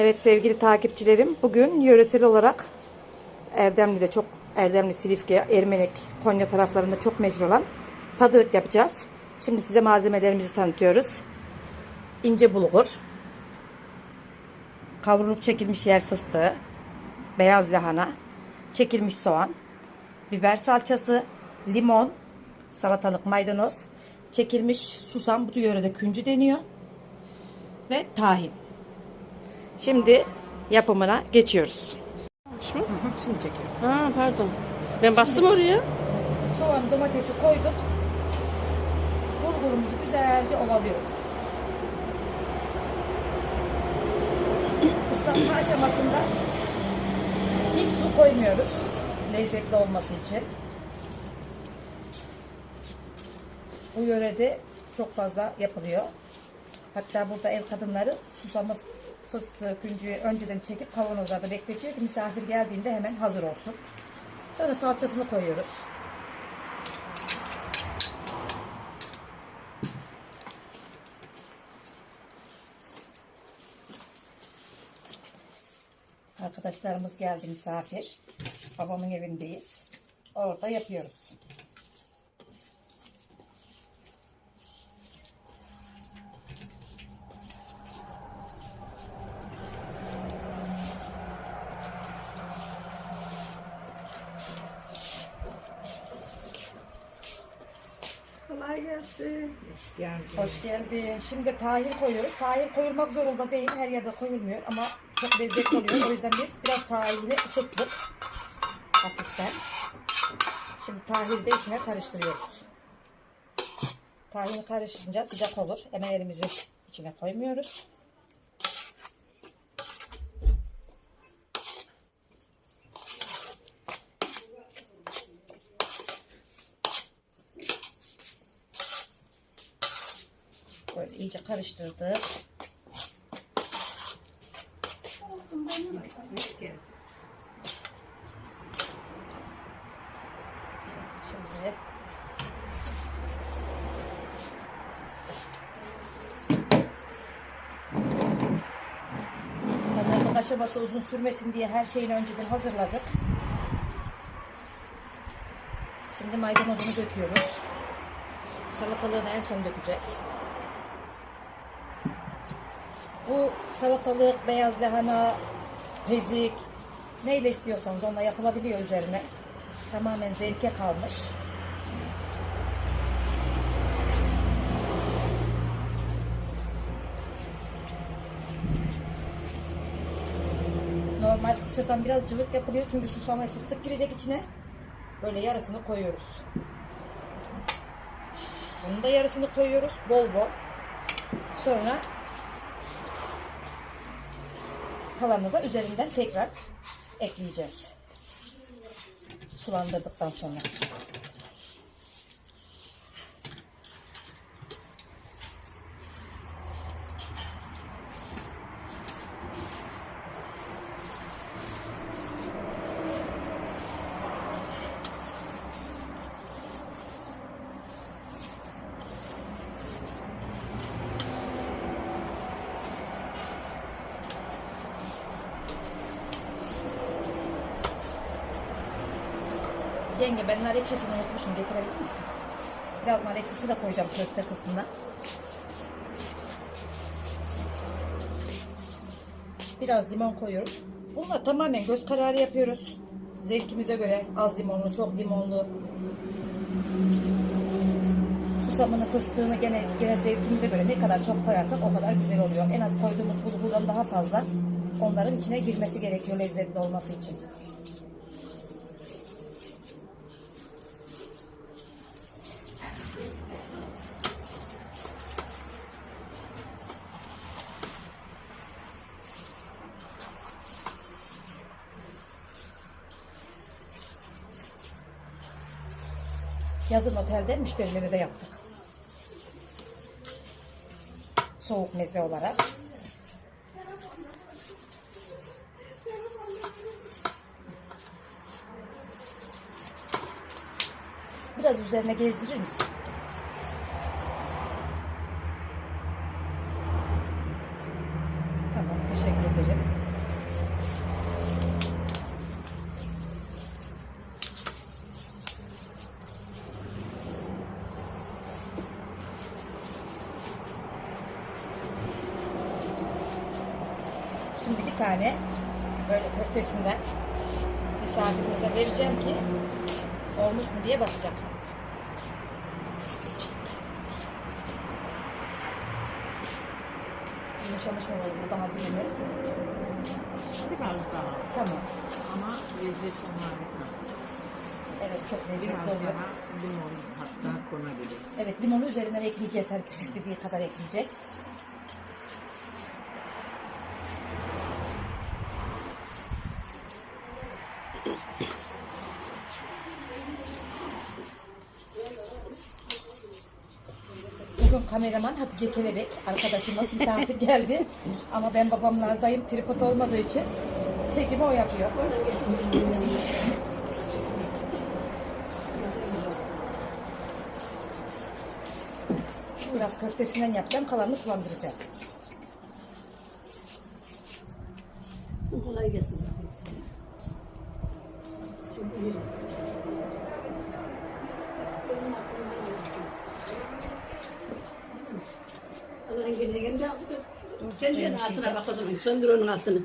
Evet sevgili takipçilerim bugün yöresel olarak Erdemli'de çok Erdemli, Silifke, Ermenek, Konya taraflarında çok meşhur olan padılık yapacağız. Şimdi size malzemelerimizi tanıtıyoruz. İnce bulgur, kavrulup çekilmiş yer fıstığı, beyaz lahana, çekilmiş soğan, biber salçası, limon, salatalık maydanoz, çekilmiş susam, bu yörede küncü deniyor ve tahin. Şimdi yapımına geçiyoruz. Mu? Şimdi çekelim. Ha pardon. Ben bastım oraya. Soğan domatesi koyduk. Bulgurumuzu güzelce ovalıyoruz. Islatma aşamasında hiç su koymuyoruz. Lezzetli olması için. Bu yörede çok fazla yapılıyor. Hatta burada ev kadınları susamı, fıstığı, küncüğü önceden çekip kavanozlarda bekletiyor ki misafir geldiğinde hemen hazır olsun. Sonra salçasını koyuyoruz. Arkadaşlarımız geldi misafir. Babamın evindeyiz. Orada yapıyoruz. Kolay gelsin. Hoş geldin. Şimdi tahin koyuyoruz. Tahin koyulmak zorunda değil. Her yerde koyulmuyor ama çok lezzetli oluyor. O yüzden biz biraz tahini ısıttık. Hafiften. Şimdi tahini de içine karıştırıyoruz. Tahin karışınca sıcak olur. Hemen elimizi içine koymuyoruz. Böyle iyice karıştırdık. Şimdi hazırlık aşaması uzun sürmesin diye her şeyini önceden hazırladık. Şimdi maydanozunu döküyoruz. Salatalığını en son dökeceğiz. Bu salatalık, beyaz lahana, pezik, neyle istiyorsanız onunla yapılabiliyor üzerine. Tamamen zevke kalmış. Normal kısırdan biraz cıvık yapılıyor çünkü susam fıstık girecek içine. Böyle yarısını koyuyoruz. Bunun da yarısını koyuyoruz bol bol. Sonra kalanını da üzerinden tekrar ekleyeceğiz. Sulandırdıktan sonra. Yenge ben nar ekşisini unutmuşum. Getirebilir misin? Biraz nar ekşisi de koyacağım köfte kısmına. Biraz limon koyuyoruz. Bunlar tamamen göz kararı yapıyoruz. Zevkimize göre az limonlu, çok limonlu. Susamını, fıstığını gene, gene zevkimize göre ne kadar çok koyarsak o kadar güzel oluyor. En az koyduğumuz bulgurdan daha fazla onların içine girmesi gerekiyor lezzetli olması için. Yazın otelde müşterilere de yaptık. Soğuk meze olarak. Biraz üzerine gezdirir misin? Tamam Teşekkür ederim. Şimdi bir tane böyle köftesinden misafirimize vereceğim ki olmuş mu diye bakacak. Yumuşamış mı olur bu daha değil mi? Biraz daha Tamam. ama lezzet harika. Evet çok lezzetli oluyor. limon hatta konabilir. Evet limonu üzerinden ekleyeceğiz. Herkes istediği kadar ekleyecek. Bugün kameraman Hatice Kelebek arkadaşımız misafir geldi. Ama ben babamlardayım tripod olmadığı için çekimi o yapıyor. Biraz köftesinden yapacağım. Kalanını sulandıracağım. Kolay gelsin. Şimdi yürü. Gene gene de altına bak o zaman. Söndür onun altını.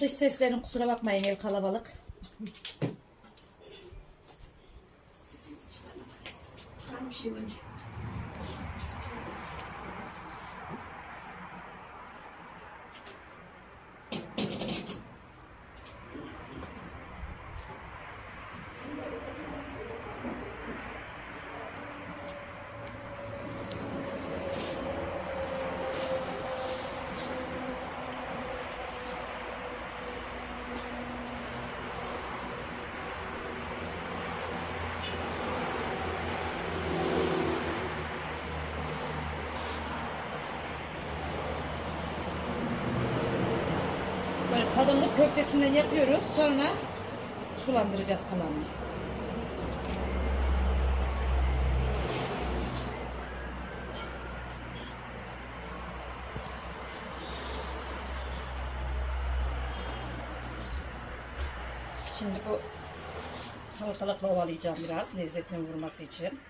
Dış seslerin kusura bakmayın ev kalabalık. Tadımlık köftesinden yapıyoruz. Sonra sulandıracağız kalanını. Şimdi bu salatalıkla ovalayacağım biraz lezzetini vurması için.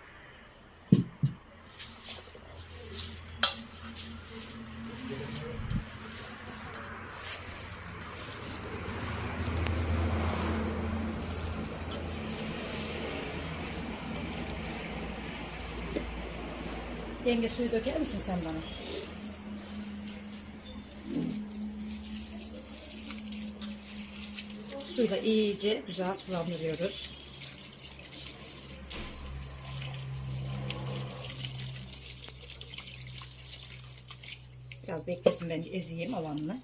Yenge suyu döker misin sen bana? Suyla iyice güzel sulandırıyoruz. Biraz beklesin ben ezeyim alanını.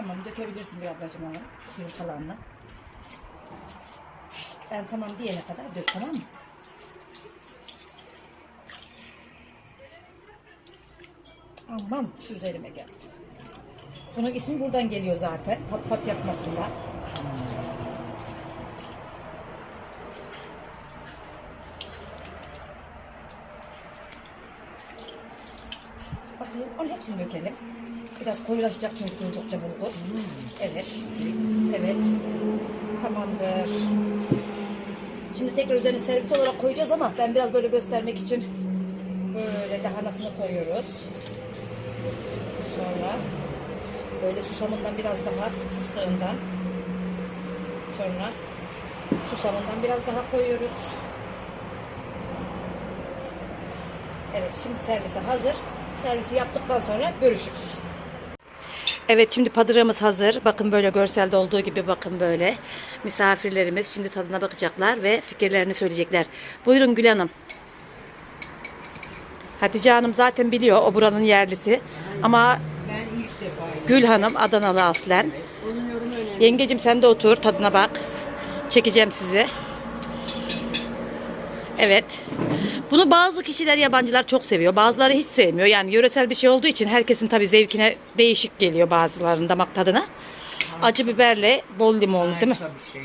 Tamam dökebilirsin bir ablacığım onu. Suyun kalanını. Ben tamam diyene kadar dök tamam mı? Aman üzerime geldi. Bunun ismi buradan geliyor zaten. Pat pat yapmasından. Bakayım onu hepsini dökelim. Biraz koyulaşacak çünkü duydukça bulgur. Evet. Evet. Tamamdır. Şimdi tekrar üzerine servis olarak koyacağız ama ben biraz böyle göstermek için böyle lahanasını koyuyoruz. Sonra böyle susamından biraz daha fıstığından sonra susamından biraz daha koyuyoruz. Evet şimdi servise hazır. Servisi yaptıktan sonra görüşürüz. Evet şimdi padırımız hazır. Bakın böyle görselde olduğu gibi bakın böyle. Misafirlerimiz şimdi tadına bakacaklar ve fikirlerini söyleyecekler. Buyurun Gül Hanım. Hatice Hanım zaten biliyor o buranın yerlisi. Ama Ben ilk defa Gül Hanım Adanalı aslen. Yengecim sen de otur tadına bak. Çekeceğim sizi. Evet. Bunu bazı kişiler yabancılar çok seviyor. Bazıları hiç sevmiyor. Yani yöresel bir şey olduğu için herkesin tabii zevkine değişik geliyor bazılarının damak tadına. Acı biberle bol limonlu değil mi? Bir şey.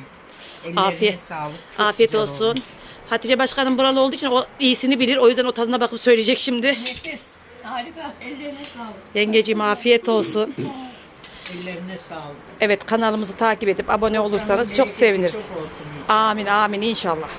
Ellerine Afiyet. sağlık. Çok Afiyet güzel olsun. olmuş. Hatice Başkanım buralı olduğu için o iyisini bilir. O yüzden o tadına bakıp söyleyecek şimdi. Nefis. Harika. Ellerine sağlık. Yengeciğim afiyet olsun. Ellerine sağlık. Evet kanalımızı takip edip abone olursanız çok Bereketi seviniriz. Çok olsun. Amin amin inşallah.